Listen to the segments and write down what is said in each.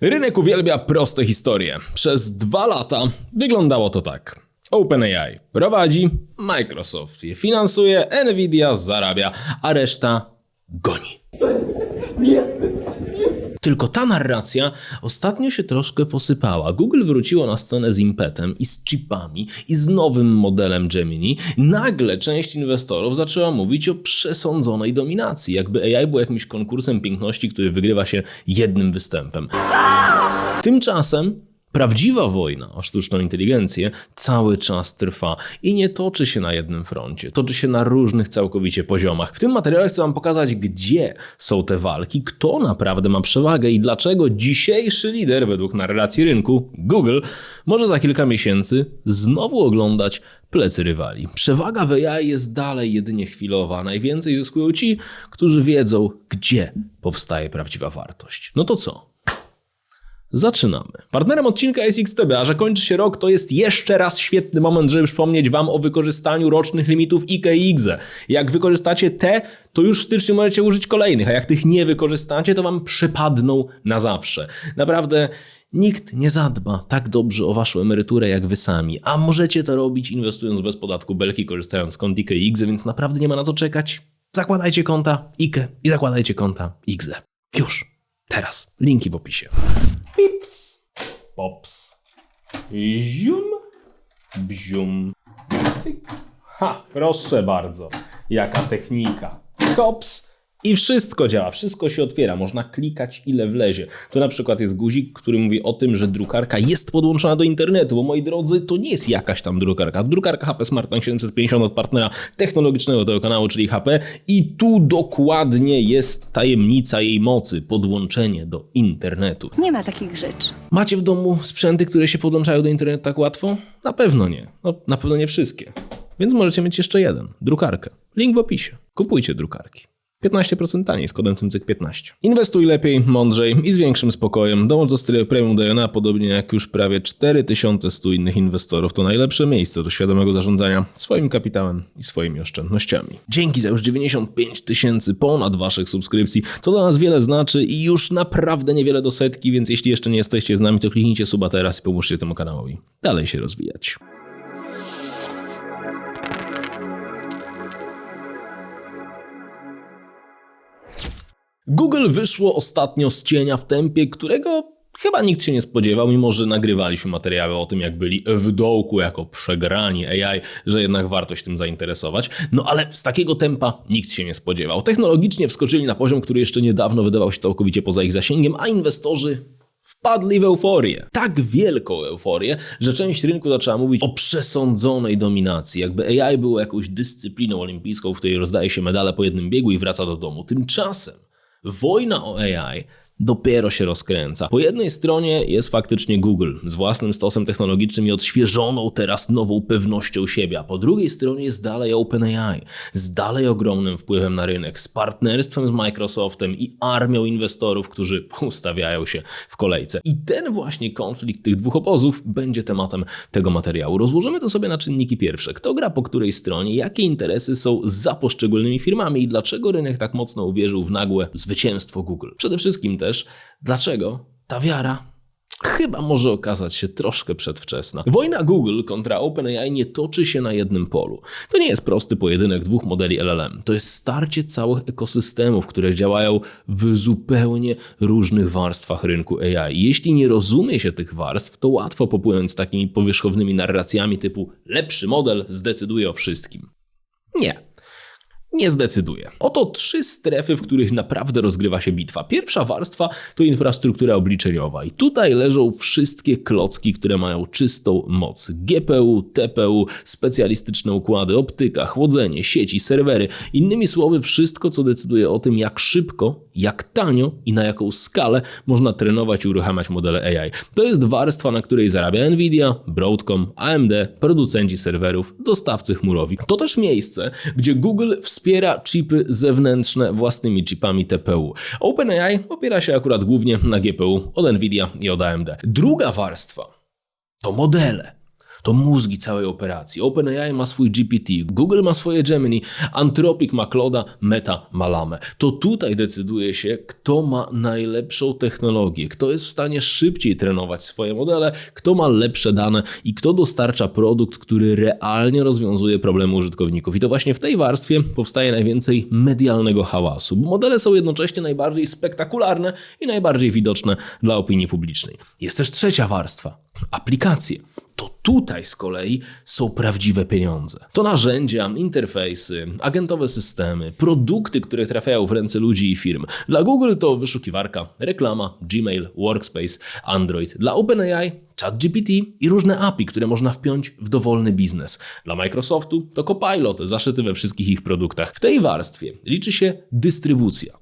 Rynek uwielbia proste historie. Przez dwa lata wyglądało to tak. OpenAI prowadzi, Microsoft je finansuje, Nvidia zarabia, a reszta goni. Tylko ta narracja ostatnio się troszkę posypała. Google wróciło na scenę z impetem i z chipami i z nowym modelem Gemini. Nagle część inwestorów zaczęła mówić o przesądzonej dominacji, jakby AI był jakimś konkursem piękności, który wygrywa się jednym występem. Tymczasem prawdziwa wojna o sztuczną inteligencję cały czas trwa i nie toczy się na jednym froncie, toczy się na różnych całkowicie poziomach. W tym materiale chcę Wam pokazać, gdzie są te walki, kto naprawdę ma przewagę i dlaczego dzisiejszy lider, według narracji rynku, Google, może za kilka miesięcy znowu oglądać plecy rywali. Przewaga w AI jest dalej jedynie chwilowa. Najwięcej zyskują ci, którzy wiedzą, gdzie powstaje prawdziwa wartość. No to co? Zaczynamy. Partnerem odcinka jest XTB, a że kończy się rok, to jest jeszcze raz świetny moment, żeby przypomnieć Wam o wykorzystaniu rocznych limitów IKE i IGZE. Jak wykorzystacie te, to już w styczniu możecie użyć kolejnych, a jak tych nie wykorzystacie, to Wam przypadną na zawsze. Naprawdę nikt nie zadba tak dobrze o Waszą emeryturę jak Wy sami, a możecie to robić inwestując bez podatku belki, korzystając z kont IKE i IGZE, więc naprawdę nie ma na co czekać. Zakładajcie konta IKE i zakładajcie konta IGZE. Już. Teraz. Linki w opisie. Pips. Pops. Zium. Bzium. Cyk. Ha, proszę bardzo. Jaka technika. Hops. I wszystko działa, wszystko się otwiera, można klikać ile wlezie. To na przykład jest guzik, który mówi o tym, że drukarka jest podłączona do internetu, bo moi drodzy, to nie jest jakaś tam drukarka. Drukarka HP SmartTank 750 od partnera technologicznego tego kanału, czyli HP i tu dokładnie jest tajemnica jej mocy, podłączenie do internetu. Nie ma takich rzeczy. Macie w domu sprzęty, które się podłączają do internetu tak łatwo? Na pewno nie. No, na pewno nie wszystkie. Więc możecie mieć jeszcze jeden. Drukarkę. Link w opisie. Kupujcie drukarki. 15% taniej z kodem CYMCYK15. Inwestuj lepiej, mądrzej i z większym spokojem. Dołącz do strefy premium DNA, podobnie jak już prawie 4100 innych inwestorów. To najlepsze miejsce do świadomego zarządzania swoim kapitałem i swoimi oszczędnościami. Dzięki za już 95 tysięcy ponad waszych subskrypcji. To dla nas wiele znaczy i już naprawdę niewiele do setki, więc jeśli jeszcze nie jesteście z nami, to kliknijcie suba teraz i pomóżcie temu kanałowi dalej się rozwijać. Google wyszło ostatnio z cienia w tempie, którego chyba nikt się nie spodziewał, mimo że nagrywaliśmy materiały o tym, jak byli w dołku jako przegrani AI, że jednak warto się tym zainteresować. No ale z takiego tempa nikt się nie spodziewał. Technologicznie wskoczyli na poziom, który jeszcze niedawno wydawał się całkowicie poza ich zasięgiem, a inwestorzy wpadli w euforię. Tak wielką euforię, że część rynku zaczęła mówić o przesądzonej dominacji, jakby AI było jakąś dyscypliną olimpijską, w której rozdaje się medale po jednym biegu i wraca do domu. Tymczasem wojna o AI dopiero się rozkręca. Po jednej stronie jest faktycznie Google z własnym stosem technologicznym i odświeżoną teraz nową pewnością siebie, a po drugiej stronie jest dalej OpenAI z dalej ogromnym wpływem na rynek, z partnerstwem z Microsoftem i armią inwestorów, którzy ustawiają się w kolejce. I ten właśnie konflikt tych dwóch obozów będzie tematem tego materiału. Rozłożymy to sobie na czynniki pierwsze. Kto gra po której stronie, jakie interesy są za poszczególnymi firmami i dlaczego rynek tak mocno uwierzył w nagłe zwycięstwo Google. Przede wszystkim też, dlaczego ta wiara chyba może okazać się troszkę przedwczesna. Wojna Google kontra OpenAI nie toczy się na jednym polu. To nie jest prosty pojedynek dwóch modeli LLM. To jest starcie całych ekosystemów, które działają w zupełnie różnych warstwach rynku AI. Jeśli nie rozumie się tych warstw, to łatwo popłynąć z takimi powierzchownymi narracjami typu lepszy model zdecyduje o wszystkim. Nie. Nie zdecyduje. Oto trzy strefy, w których naprawdę rozgrywa się bitwa. Pierwsza warstwa to infrastruktura obliczeniowa i tutaj leżą wszystkie klocki, które mają czystą moc. GPU, TPU, specjalistyczne układy, optyka, chłodzenie, sieci, serwery. Innymi słowy, wszystko, co decyduje o tym, jak szybko, jak tanio i na jaką skalę można trenować i uruchamiać modele AI. To jest warstwa, na której zarabia Nvidia, Broadcom, AMD, producenci serwerów, dostawcy chmurowi. To też miejsce, gdzie Google wspiera chipy zewnętrzne własnymi chipami TPU. OpenAI opiera się akurat głównie na GPU od Nvidia i od AMD. Druga warstwa to modele. To mózgi całej operacji. OpenAI ma swój GPT, Google ma swoje Gemini, Anthropic ma Claude'a, Meta ma Lamę. To tutaj decyduje się, kto ma najlepszą technologię, kto jest w stanie szybciej trenować swoje modele, kto ma lepsze dane i kto dostarcza produkt, który realnie rozwiązuje problemy użytkowników. I to właśnie w tej warstwie powstaje najwięcej medialnego hałasu, bo modele są jednocześnie najbardziej spektakularne i najbardziej widoczne dla opinii publicznej. Jest też trzecia warstwa aplikacje. To tutaj z kolei są prawdziwe pieniądze. To narzędzia, interfejsy, agentowe systemy, produkty, które trafiają w ręce ludzi i firm. Dla Google to wyszukiwarka, reklama, Gmail, Workspace, Android. Dla OpenAI ChatGPT i różne API, które można wpiąć w dowolny biznes. Dla Microsoftu to Copilot zaszyty we wszystkich ich produktach. W tej warstwie liczy się dystrybucja,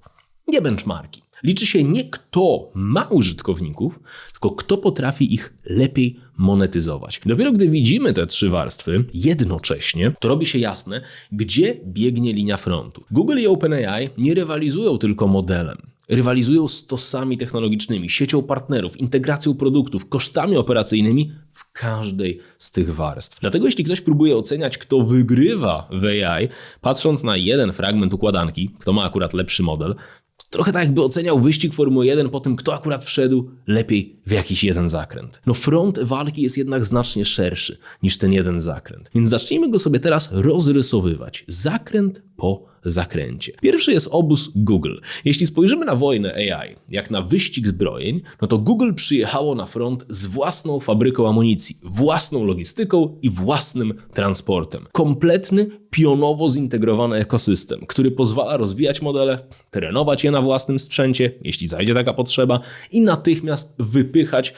nie benchmarki. Liczy się nie kto ma użytkowników, tylko kto potrafi ich lepiej monetyzować. Dopiero gdy widzimy te trzy warstwy jednocześnie, to robi się jasne, gdzie biegnie linia frontu. Google i OpenAI nie rywalizują tylko modelem. Rywalizują stosami technologicznymi, siecią partnerów, integracją produktów, kosztami operacyjnymi w każdej z tych warstw. Dlatego jeśli ktoś próbuje oceniać, kto wygrywa w AI, patrząc na jeden fragment układanki, kto ma akurat lepszy model, Trochę tak jakby oceniał wyścig Formuły 1 po tym, kto akurat wszedł lepiej w jakiś jeden zakręt. No front walki jest jednak znacznie szerszy niż ten jeden zakręt. Więc zacznijmy go sobie teraz rozrysowywać. Zakręt po zakręcie. Pierwszy jest obóz Google. Jeśli spojrzymy na wojnę AI jak na wyścig zbrojeń, no to Google przyjechało na front z własną fabryką amunicji, własną logistyką i własnym transportem. Kompletny, pionowo zintegrowany ekosystem, który pozwala rozwijać modele, trenować je na własnym sprzęcie, jeśli zajdzie taka potrzeba, i natychmiast wypychać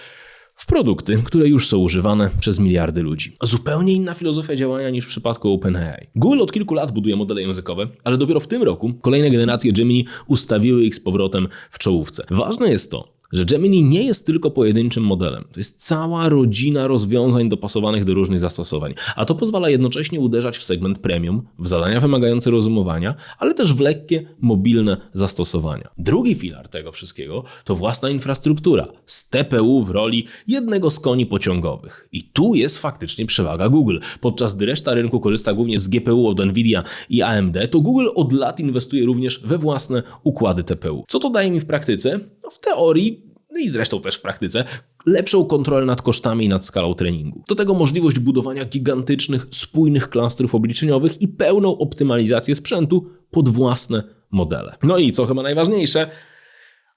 w produkty, które już są używane przez miliardy ludzi. Zupełnie inna filozofia działania niż w przypadku OpenAI. Google od kilku lat buduje modele językowe, ale dopiero w tym roku kolejne generacje Gemini ustawiły ich z powrotem w czołówce. Ważne jest to, że Gemini nie jest tylko pojedynczym modelem. To jest cała rodzina rozwiązań dopasowanych do różnych zastosowań, a to pozwala jednocześnie uderzać w segment premium, w zadania wymagające rozumowania, ale też w lekkie, mobilne zastosowania. Drugi filar tego wszystkiego to własna infrastruktura z TPU w roli jednego z koni pociągowych. I tu jest faktycznie przewaga Google. Podczas gdy reszta rynku korzysta głównie z GPU od Nvidia i AMD, to Google od lat inwestuje również we własne układy TPU. Co to daje mi w praktyce? No w teorii no i zresztą też w praktyce, lepszą kontrolę nad kosztami i nad skalą treningu. Do tego możliwość budowania gigantycznych, spójnych klastrów obliczeniowych i pełną optymalizację sprzętu pod własne modele. No i co chyba najważniejsze,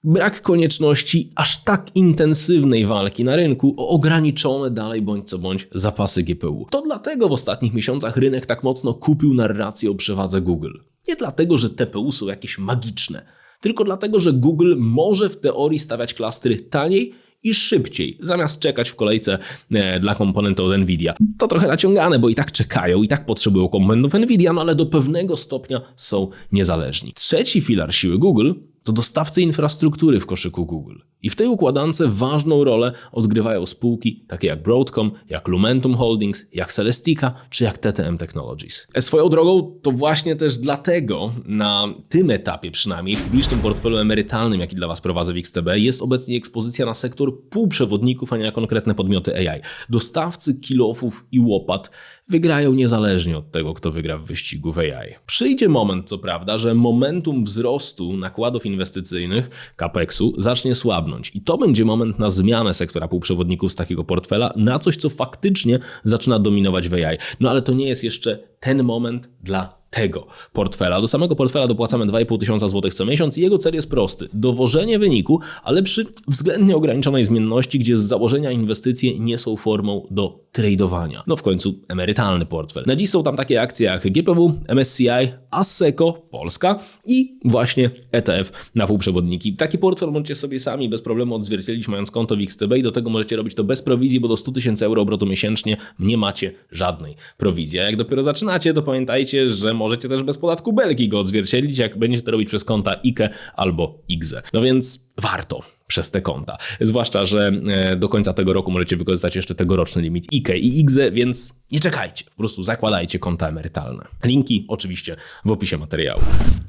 brak konieczności aż tak intensywnej walki na rynku o ograniczone dalej bądź co bądź zapasy GPU. To dlatego w ostatnich miesiącach rynek tak mocno kupił narrację o przewadze Google. Nie dlatego, że TPU są jakieś magiczne, tylko dlatego, że Google może w teorii stawiać klastry taniej i szybciej, zamiast czekać w kolejce e, dla komponentów od Nvidia. To trochę naciągane, bo i tak czekają, i tak potrzebują komponentów Nvidia, no ale do pewnego stopnia są niezależni. Trzeci filar siły Google to dostawcy infrastruktury w koszyku Google. I w tej układance ważną rolę odgrywają spółki takie jak Broadcom, jak Lumentum Holdings, jak Celestica czy jak TTM Technologies. E, swoją drogą to właśnie też dlatego na tym etapie przynajmniej w publicznym portfelu emerytalnym, jaki dla Was prowadzę w XTB, jest obecnie ekspozycja na sektor półprzewodników, a nie na konkretne podmioty AI. Dostawcy kilofów i łopat wygrają niezależnie od tego, kto wygra w wyścigu w AI. Przyjdzie moment, co prawda, że momentum wzrostu nakładów inwestycyjnych, CAPEX-u, zacznie słabnąć. I to będzie moment na zmianę sektora półprzewodników z takiego portfela na coś, co faktycznie zaczyna dominować w AI. No ale to nie jest jeszcze ten moment dla tego portfela. Do samego portfela dopłacamy 2,5 tysiąca złotych co miesiąc i jego cel jest prosty. Dowożenie wyniku, ale przy względnie ograniczonej zmienności, gdzie z założenia inwestycje nie są formą do tradowania. No w końcu emerytalny portfel. Na dziś są tam takie akcje jak GPW, MSCI, Asseco, Polska i właśnie ETF na półprzewodniki. Taki portfel możecie sobie sami bez problemu odzwierciedlić mając konto w XTB i do tego możecie robić to bez prowizji, bo do 100 tysięcy euro obrotu miesięcznie nie macie żadnej prowizji. A jak dopiero zaczynacie, to pamiętajcie, że możecie też bez podatku belki go odzwierciedlić, jak będziecie to robić przez konta IKE albo IGZE. No więc warto przez te konta. Zwłaszcza, że e, do końca tego roku możecie wykorzystać jeszcze tegoroczny limit IK i IGZE, więc nie czekajcie. Po prostu zakładajcie konta emerytalne. Linki oczywiście w opisie materiału.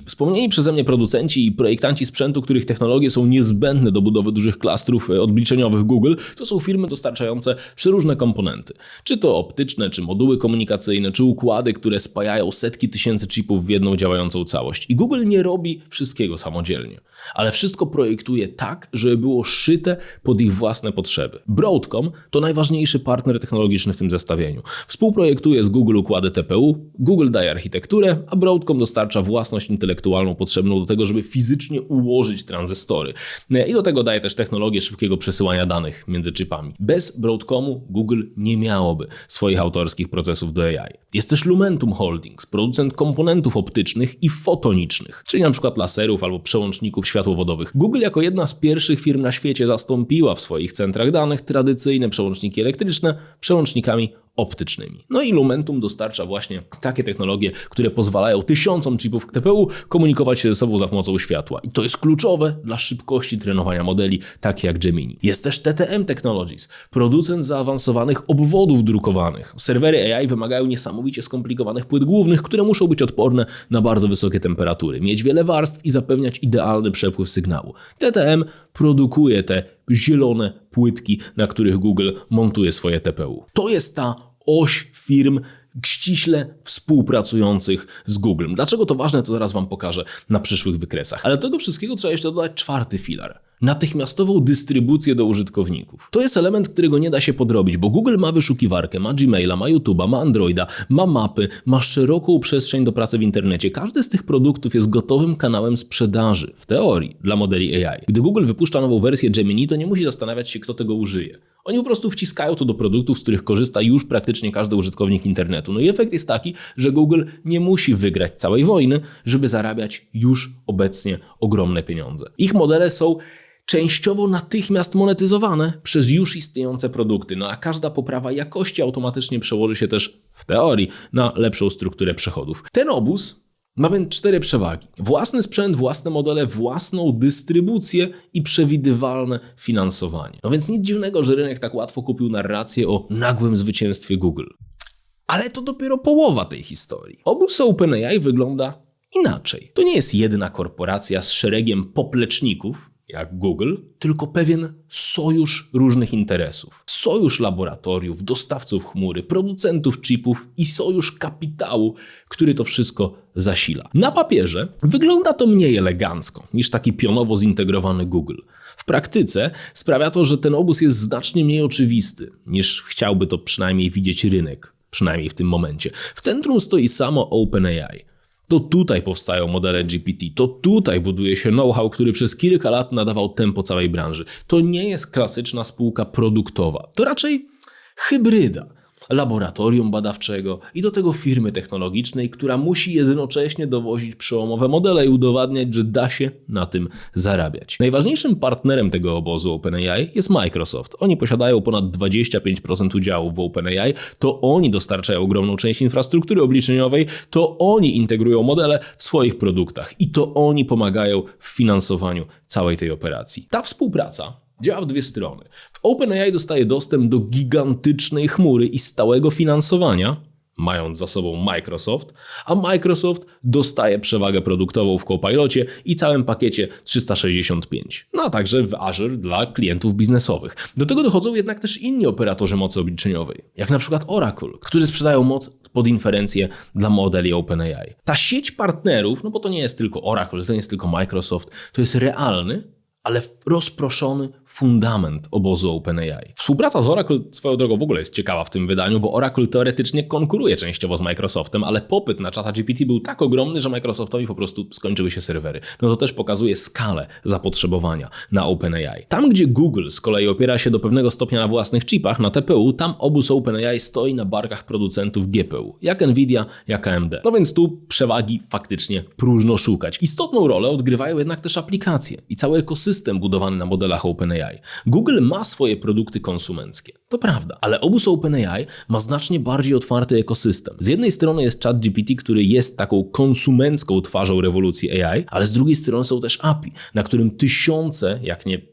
Wspomnieni przeze mnie producenci i projektanci sprzętu, których technologie są niezbędne do budowy dużych klastrów e, odbliczeniowych Google, to są firmy dostarczające przeróżne komponenty. Czy to optyczne, czy moduły komunikacyjne, czy układy, które spajają setki tysięcy chipów w jedną działającą całość. I Google nie robi wszystkiego samodzielnie, ale wszystko projektuje tak, żeby było szyte pod ich własne potrzeby. Broadcom to najważniejszy partner technologiczny w tym zestawieniu. Współprojektuje z Google układy TPU, Google daje architekturę, a Broadcom dostarcza własność intelektualną potrzebną do tego, żeby fizycznie ułożyć tranzystory. I do tego daje też technologię szybkiego przesyłania danych między chipami. Bez Broadcomu Google nie miałoby swoich autorskich procesów do AI. Jest też Lumentum Holdings, producent komponentów optycznych i fotonicznych, czyli np. laserów albo przełączników światłowodowych. Google jako jedna z pierwszych firm na świecie zastąpiła w swoich centrach danych tradycyjne przełączniki elektryczne przełącznikami optycznymi. No i Lumentum dostarcza właśnie takie technologie, które pozwalają tysiącom chipów TPU komunikować się ze sobą za pomocą światła. I to jest kluczowe dla szybkości trenowania modeli, takie jak Gemini. Jest też TTM Technologies, producent zaawansowanych obwodów drukowanych. Serwery AI wymagają niesamowicie skomplikowanych płyt głównych, które muszą być odporne na bardzo wysokie temperatury, mieć wiele warstw i zapewniać idealny przepływ sygnału. TTM produkuje te zielone płytki, na których Google montuje swoje TPU. To jest ta oś firm ściśle współpracujących z Googlem. Dlaczego to ważne, to zaraz Wam pokażę na przyszłych wykresach. Ale do tego wszystkiego trzeba jeszcze dodać czwarty filar natychmiastową dystrybucję do użytkowników. To jest element, którego nie da się podrobić, bo Google ma wyszukiwarkę, ma Gmaila, ma YouTube'a, ma Androida, ma mapy, ma szeroką przestrzeń do pracy w internecie. Każdy z tych produktów jest gotowym kanałem sprzedaży, w teorii, dla modeli AI. Gdy Google wypuszcza nową wersję Gemini, to nie musi zastanawiać się, kto tego użyje. Oni po prostu wciskają to do produktów, z których korzysta już praktycznie każdy użytkownik internetu. No i efekt jest taki, że Google nie musi wygrać całej wojny, żeby zarabiać już obecnie ogromne pieniądze. Ich modele są częściowo natychmiast monetyzowane przez już istniejące produkty. No a każda poprawa jakości automatycznie przełoży się też w teorii na lepszą strukturę przychodów. Ten obóz ma więc cztery przewagi: własny sprzęt, własne modele, własną dystrybucję i przewidywalne finansowanie. No więc nic dziwnego, że rynek tak łatwo kupił narrację o nagłym zwycięstwie Google. Ale to dopiero połowa tej historii. Obóz OpenAI wygląda inaczej. To nie jest jedna korporacja z szeregiem popleczników, jak Google, tylko pewien sojusz różnych interesów. Sojusz laboratoriów, dostawców chmury, producentów chipów i sojusz kapitału, który to wszystko zasila. Na papierze wygląda to mniej elegancko niż taki pionowo zintegrowany Google. W praktyce sprawia to, że ten obóz jest znacznie mniej oczywisty, niż chciałby to przynajmniej widzieć rynek, przynajmniej w tym momencie. W centrum stoi samo OpenAI to tutaj powstają modele GPT, to tutaj buduje się know-how, który przez kilka lat nadawał tempo całej branży. To nie jest klasyczna spółka produktowa, to raczej hybryda laboratorium badawczego i do tego firmy technologicznej, która musi jednocześnie dowozić przełomowe modele i udowadniać, że da się na tym zarabiać. Najważniejszym partnerem tego obozu OpenAI jest Microsoft. Oni posiadają ponad 25% udziału w OpenAI, to oni dostarczają ogromną część infrastruktury obliczeniowej, to oni integrują modele w swoich produktach i to oni pomagają w finansowaniu całej tej operacji. Ta współpraca działa w dwie strony. W OpenAI dostaje dostęp do gigantycznej chmury i stałego finansowania, mając za sobą Microsoft, a Microsoft dostaje przewagę produktową w Copilocie i całym pakiecie 365, no a także w Azure dla klientów biznesowych. Do tego dochodzą jednak też inni operatorzy mocy obliczeniowej, jak na przykład Oracle, którzy sprzedają moc pod inferencję dla modeli OpenAI. Ta sieć partnerów, no bo to nie jest tylko Oracle, to nie jest tylko Microsoft, to jest realny, ale rozproszony fundament obozu OpenAI. Współpraca z Oracle swoją drogą w ogóle jest ciekawa w tym wydaniu, bo Oracle teoretycznie konkuruje częściowo z Microsoftem, ale popyt na czata GPT był tak ogromny, że Microsoftowi po prostu skończyły się serwery. No to też pokazuje skalę zapotrzebowania na OpenAI. Tam, gdzie Google z kolei opiera się do pewnego stopnia na własnych chipach, na TPU, tam obóz OpenAI stoi na barkach producentów GPU, jak Nvidia, jak AMD. No więc tu przewagi faktycznie próżno szukać. Istotną rolę odgrywają jednak też aplikacje i cały ekosystem budowany na modelach OpenAI. OpenAI. Google ma swoje produkty konsumenckie. To prawda, ale obóz OpenAI ma znacznie bardziej otwarty ekosystem. Z jednej strony jest ChatGPT, który jest taką konsumencką twarzą rewolucji AI, ale z drugiej strony są też API, na którym tysiące, jak nie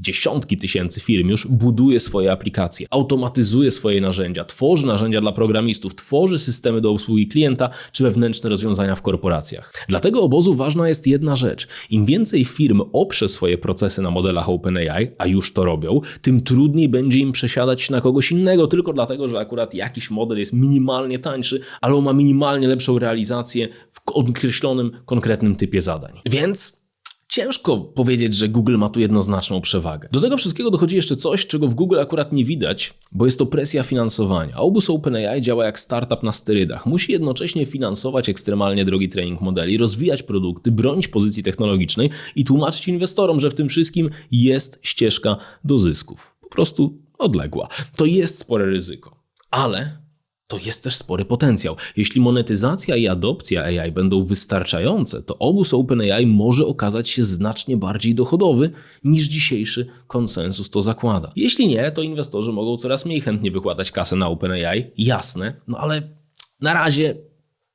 dziesiątki tysięcy firm już buduje swoje aplikacje, automatyzuje swoje narzędzia, tworzy narzędzia dla programistów, tworzy systemy do obsługi klienta czy wewnętrzne rozwiązania w korporacjach. Dla tego obozu ważna jest jedna rzecz. Im więcej firm oprze swoje procesy na modelach OpenAI, a już to robią, tym trudniej będzie im przesiadać się na kogoś innego, tylko dlatego, że akurat jakiś model jest minimalnie tańszy, albo ma minimalnie lepszą realizację w określonym, konkretnym typie zadań. Więc Ciężko powiedzieć, że Google ma tu jednoznaczną przewagę. Do tego wszystkiego dochodzi jeszcze coś, czego w Google akurat nie widać, bo jest to presja finansowania. Obus OpenAI działa jak startup na sterydach. Musi jednocześnie finansować ekstremalnie drogi trening modeli, rozwijać produkty, bronić pozycji technologicznej i tłumaczyć inwestorom, że w tym wszystkim jest ścieżka do zysków. Po prostu odległa. To jest spore ryzyko. Ale to jest też spory potencjał. Jeśli monetyzacja i adopcja AI będą wystarczające, to obóz OpenAI może okazać się znacznie bardziej dochodowy niż dzisiejszy konsensus to zakłada. Jeśli nie, to inwestorzy mogą coraz mniej chętnie wykładać kasę na OpenAI, jasne, no ale na razie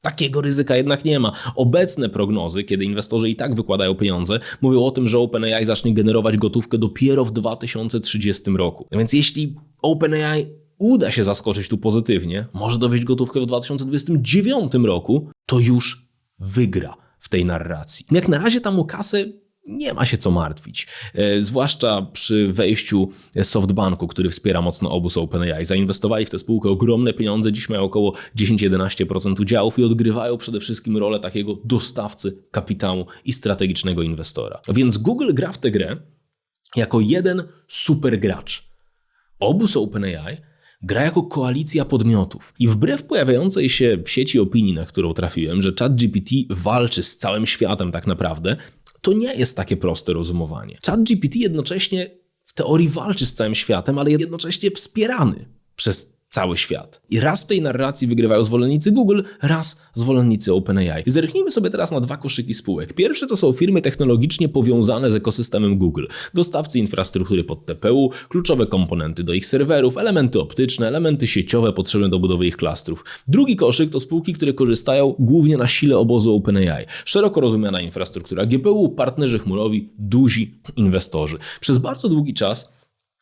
Takiego ryzyka jednak nie ma. Obecne prognozy, kiedy inwestorzy i tak wykładają pieniądze, mówią o tym, że OpenAI zacznie generować gotówkę dopiero w 2030 roku. Więc jeśli OpenAI uda się zaskoczyć tu pozytywnie, może dowieść gotówkę w 2029 roku, to już wygra w tej narracji. Jak na razie tam o kasę nie ma się co martwić. E, zwłaszcza przy wejściu SoftBanku, który wspiera mocno obóz OpenAI. Zainwestowali w tę spółkę ogromne pieniądze, dziś mają około 10-11% udziałów i odgrywają przede wszystkim rolę takiego dostawcy kapitału i strategicznego inwestora. Więc Google gra w tę grę jako jeden super gracz. Obóz OpenAI gra jako koalicja podmiotów. I wbrew pojawiającej się w sieci opinii, na którą trafiłem, że ChatGPT walczy z całym światem tak naprawdę, to nie jest takie proste rozumowanie. ChatGPT jednocześnie w teorii walczy z całym światem, ale jednocześnie wspierany przez cały świat. I raz w tej narracji wygrywają zwolennicy Google, raz zwolennicy OpenAI. Zerknijmy sobie teraz na dwa koszyki spółek. Pierwszy to są firmy technologicznie powiązane z ekosystemem Google. Dostawcy infrastruktury pod TPU, kluczowe komponenty do ich serwerów, elementy optyczne, elementy sieciowe potrzebne do budowy ich klastrów. Drugi koszyk to spółki, które korzystają głównie na sile obozu OpenAI. Szeroko rozumiana infrastruktura GPU, partnerzy chmurowi, duzi inwestorzy. Przez bardzo długi czas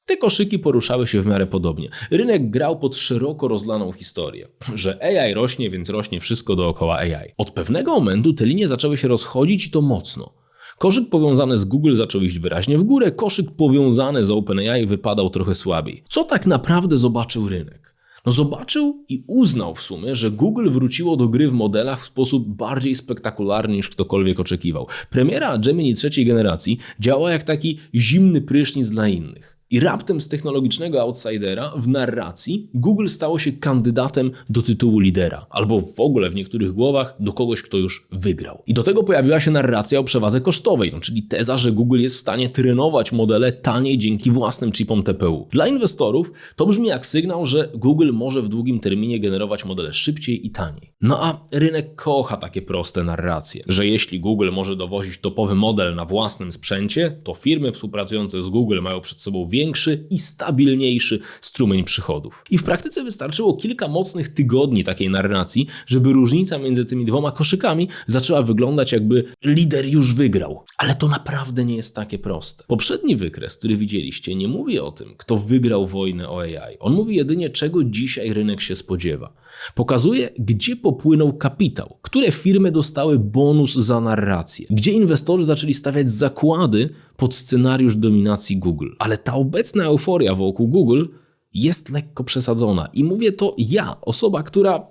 te koszyki poruszały się w miarę podobnie. Rynek grał pod szeroko rozlaną historię, że AI rośnie, więc rośnie wszystko dookoła AI. Od pewnego momentu te linie zaczęły się rozchodzić i to mocno. Koszyk powiązany z Google zaczął iść wyraźnie w górę, koszyk powiązany z OpenAI wypadał trochę słabiej. Co tak naprawdę zobaczył rynek? No zobaczył i uznał w sumie, że Google wróciło do gry w modelach w sposób bardziej spektakularny niż ktokolwiek oczekiwał. Premiera Gemini trzeciej generacji działa jak taki zimny prysznic dla innych. I raptem z technologicznego outsidera w narracji Google stało się kandydatem do tytułu lidera, albo w ogóle w niektórych głowach do kogoś, kto już wygrał. I do tego pojawiła się narracja o przewadze kosztowej, no, czyli teza, że Google jest w stanie trenować modele taniej dzięki własnym chipom TPU. Dla inwestorów to brzmi jak sygnał, że Google może w długim terminie generować modele szybciej i taniej. No a rynek kocha takie proste narracje, że jeśli Google może dowozić topowy model na własnym sprzęcie, to firmy współpracujące z Google mają przed sobą większy i stabilniejszy strumień przychodów. I w praktyce wystarczyło kilka mocnych tygodni takiej narracji, żeby różnica między tymi dwoma koszykami zaczęła wyglądać jakby lider już wygrał. Ale to naprawdę nie jest takie proste. Poprzedni wykres, który widzieliście, nie mówi o tym, kto wygrał wojnę o AI. On mówi jedynie, czego dzisiaj rynek się spodziewa. Pokazuje, gdzie popłynął kapitał, które firmy dostały bonus za narrację, gdzie inwestorzy zaczęli stawiać zakłady pod scenariusz dominacji Google. Ale ta obecna euforia wokół Google jest lekko przesadzona. I mówię to ja, osoba, która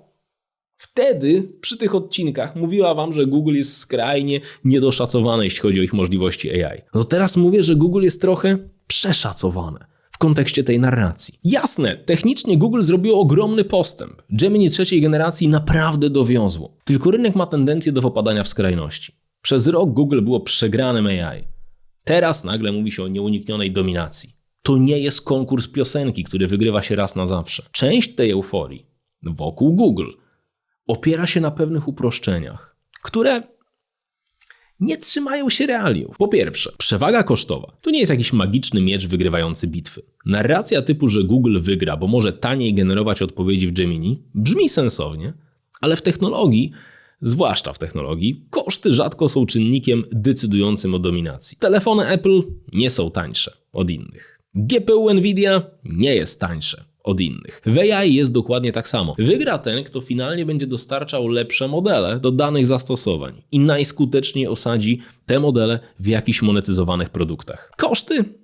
wtedy przy tych odcinkach mówiła wam, że Google jest skrajnie niedoszacowane, jeśli chodzi o ich możliwości AI. No teraz mówię, że Google jest trochę przeszacowane kontekście tej narracji. Jasne, technicznie Google zrobiło ogromny postęp. Gemini trzeciej generacji naprawdę dowiozło. Tylko rynek ma tendencję do popadania w skrajności. Przez rok Google było przegranym AI. Teraz nagle mówi się o nieuniknionej dominacji. To nie jest konkurs piosenki, który wygrywa się raz na zawsze. Część tej euforii wokół Google opiera się na pewnych uproszczeniach, które nie trzymają się realiów. Po pierwsze, przewaga kosztowa to nie jest jakiś magiczny miecz wygrywający bitwy. Narracja typu, że Google wygra, bo może taniej generować odpowiedzi w Gemini, brzmi sensownie, ale w technologii zwłaszcza w technologii, koszty rzadko są czynnikiem decydującym o dominacji. Telefony Apple nie są tańsze. od innych. GPU Nvidia nie jest tańsze od innych. W AI jest dokładnie tak samo. Wygra ten, kto finalnie będzie dostarczał lepsze modele do danych zastosowań i najskuteczniej osadzi te modele w jakichś monetyzowanych produktach. Koszty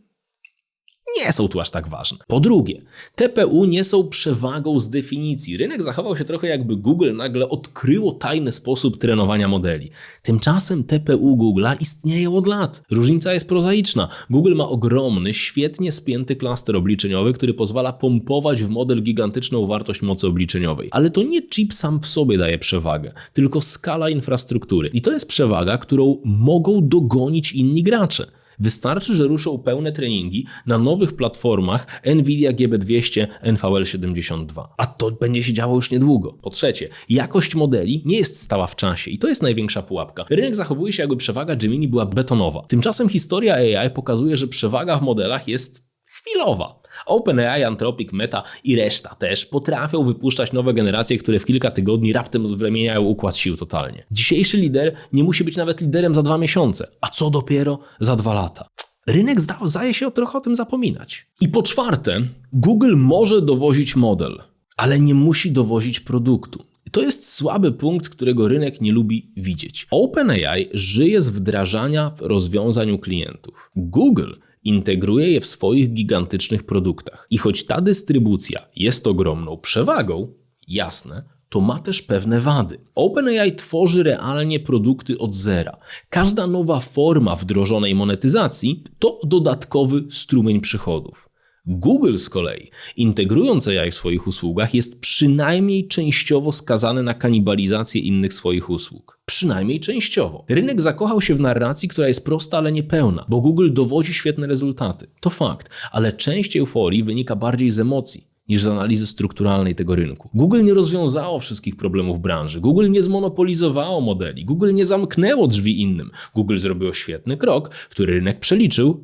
nie są tu aż tak ważne. Po drugie, TPU nie są przewagą z definicji. Rynek zachował się trochę jakby Google nagle odkryło tajny sposób trenowania modeli. Tymczasem TPU Google'a istnieje od lat. Różnica jest prozaiczna. Google ma ogromny, świetnie spięty klaster obliczeniowy, który pozwala pompować w model gigantyczną wartość mocy obliczeniowej. Ale to nie chip sam w sobie daje przewagę, tylko skala infrastruktury. I to jest przewaga, którą mogą dogonić inni gracze. Wystarczy, że ruszą pełne treningi na nowych platformach Nvidia GB200 NVL72. A to będzie się działo już niedługo. Po trzecie, jakość modeli nie jest stała w czasie i to jest największa pułapka. Rynek zachowuje się jakby przewaga Gemini była betonowa. Tymczasem historia AI pokazuje, że przewaga w modelach jest chwilowa. OpenAI, Anthropic, Meta i reszta też potrafią wypuszczać nowe generacje, które w kilka tygodni raptem zmieniają układ sił totalnie. Dzisiejszy lider nie musi być nawet liderem za dwa miesiące, a co dopiero za dwa lata. Rynek zda, zdaje się trochę o tym zapominać. I po czwarte, Google może dowozić model, ale nie musi dowozić produktu. To jest słaby punkt, którego rynek nie lubi widzieć. OpenAI żyje z wdrażania rozwiązań u klientów. Google integruje je w swoich gigantycznych produktach. I choć ta dystrybucja jest ogromną przewagą, jasne, to ma też pewne wady. OpenAI tworzy realnie produkty od zera. Każda nowa forma wdrożonej monetyzacji to dodatkowy strumień przychodów. Google z kolei, integrując AI w swoich usługach, jest przynajmniej częściowo skazany na kanibalizację innych swoich usług. Przynajmniej częściowo. Rynek zakochał się w narracji, która jest prosta, ale niepełna, bo Google dowodzi świetne rezultaty. To fakt, ale część euforii wynika bardziej z emocji niż z analizy strukturalnej tego rynku. Google nie rozwiązało wszystkich problemów branży. Google nie zmonopolizowało modeli. Google nie zamknęło drzwi innym. Google zrobiło świetny krok, który rynek przeliczył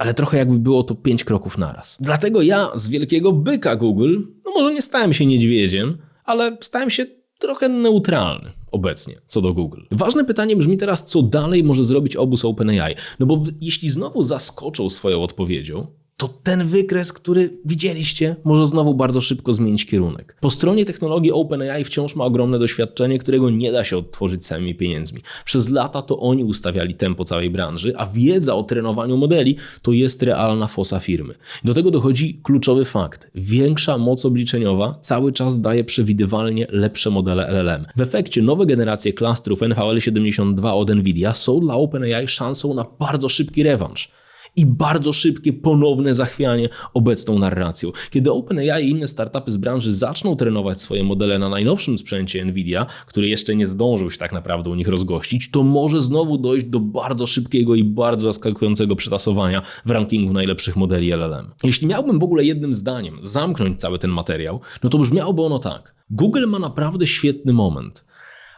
ale trochę jakby było to pięć kroków naraz. Dlatego ja z wielkiego byka Google, no może nie stałem się niedźwiedziem, ale stałem się trochę neutralny obecnie co do Google. Ważne pytanie brzmi teraz, co dalej może zrobić obóz OpenAI? No bo jeśli znowu zaskoczą swoją odpowiedzią, to ten wykres, który widzieliście, może znowu bardzo szybko zmienić kierunek. Po stronie technologii OpenAI wciąż ma ogromne doświadczenie, którego nie da się odtworzyć samymi pieniędzmi. Przez lata to oni ustawiali tempo całej branży, a wiedza o trenowaniu modeli to jest realna fosa firmy. Do tego dochodzi kluczowy fakt. Większa moc obliczeniowa cały czas daje przewidywalnie lepsze modele LLM. W efekcie nowe generacje klastrów NVL72 od Nvidia są dla OpenAI szansą na bardzo szybki rewanż i bardzo szybkie ponowne zachwianie obecną narracją. Kiedy OpenAI i inne startupy z branży zaczną trenować swoje modele na najnowszym sprzęcie Nvidia, który jeszcze nie zdążył się tak naprawdę u nich rozgościć, to może znowu dojść do bardzo szybkiego i bardzo zaskakującego przetasowania w rankingu najlepszych modeli LLM. Jeśli miałbym w ogóle jednym zdaniem zamknąć cały ten materiał, no to brzmiałoby ono tak. Google ma naprawdę świetny moment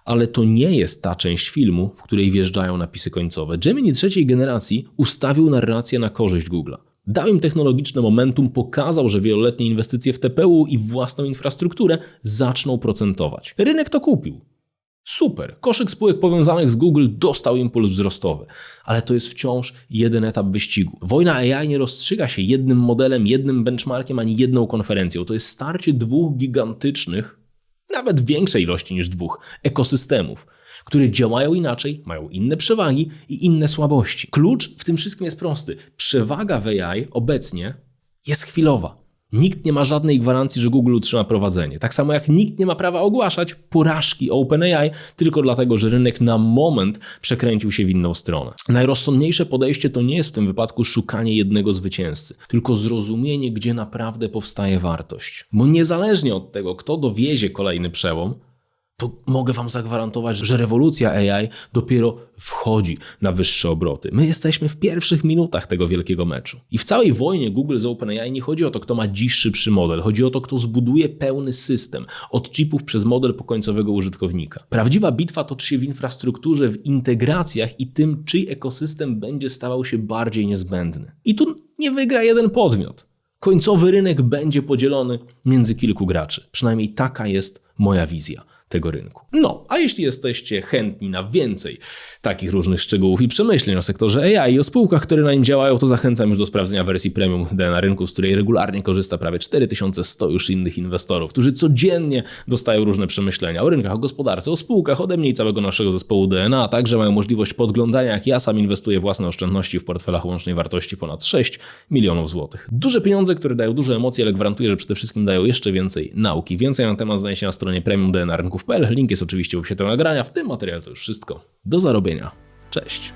ale to nie jest ta część filmu, w której wjeżdżają napisy końcowe. Gemini trzeciej generacji ustawił narrację na korzyść Google'a. Dał im technologiczne momentum, pokazał, że wieloletnie inwestycje w TPU i własną infrastrukturę zaczną procentować. Rynek to kupił. Super, koszyk spółek powiązanych z Google dostał impuls wzrostowy, ale to jest wciąż jeden etap wyścigu. Wojna AI nie rozstrzyga się jednym modelem, jednym benchmarkiem ani jedną konferencją. To jest starcie dwóch gigantycznych nawet większej ilości niż dwóch ekosystemów, które działają inaczej, mają inne przewagi i inne słabości. Klucz w tym wszystkim jest prosty. Przewaga w AI obecnie jest chwilowa. Nikt nie ma żadnej gwarancji, że Google utrzyma prowadzenie. Tak samo jak nikt nie ma prawa ogłaszać porażki OpenAI tylko dlatego, że rynek na moment przekręcił się w inną stronę. Najrozsądniejsze podejście to nie jest w tym wypadku szukanie jednego zwycięzcy, tylko zrozumienie, gdzie naprawdę powstaje wartość. Bo niezależnie od tego, kto dowiezie kolejny przełom, to mogę Wam zagwarantować, że rewolucja AI dopiero wchodzi na wyższe obroty. My jesteśmy w pierwszych minutach tego wielkiego meczu. I w całej wojnie Google z OpenAI nie chodzi o to, kto ma dziś szybszy model. Chodzi o to, kto zbuduje pełny system od chipów przez model po końcowego użytkownika. Prawdziwa bitwa toczy się w infrastrukturze, w integracjach i tym, czyj ekosystem będzie stawał się bardziej niezbędny. I tu nie wygra jeden podmiot. Końcowy rynek będzie podzielony między kilku graczy. Przynajmniej taka jest moja wizja. Tego rynku. No, a jeśli jesteście chętni na więcej takich różnych szczegółów i przemyśleń o sektorze AI i o spółkach, które na nim działają, to zachęcam już do sprawdzenia wersji premium na rynku, z której regularnie korzysta prawie 4100 już innych inwestorów, którzy codziennie dostają różne przemyślenia o rynkach, o gospodarce, o spółkach, ode mnie i całego naszego zespołu DNA, a także mają możliwość podglądania, jak ja sam inwestuję własne oszczędności w portfelach łącznej wartości ponad 6 milionów złotych. Duże pieniądze, które dają duże emocje, ale gwarantuję, że przede wszystkim dają jeszcze więcej nauki. Więcej na temat znajdzie się na stronie premium DNA rynków.pl. Link jest oczywiście w opisie tego nagrania. W tym materiale to już wszystko. Do zarobienia. Cześć.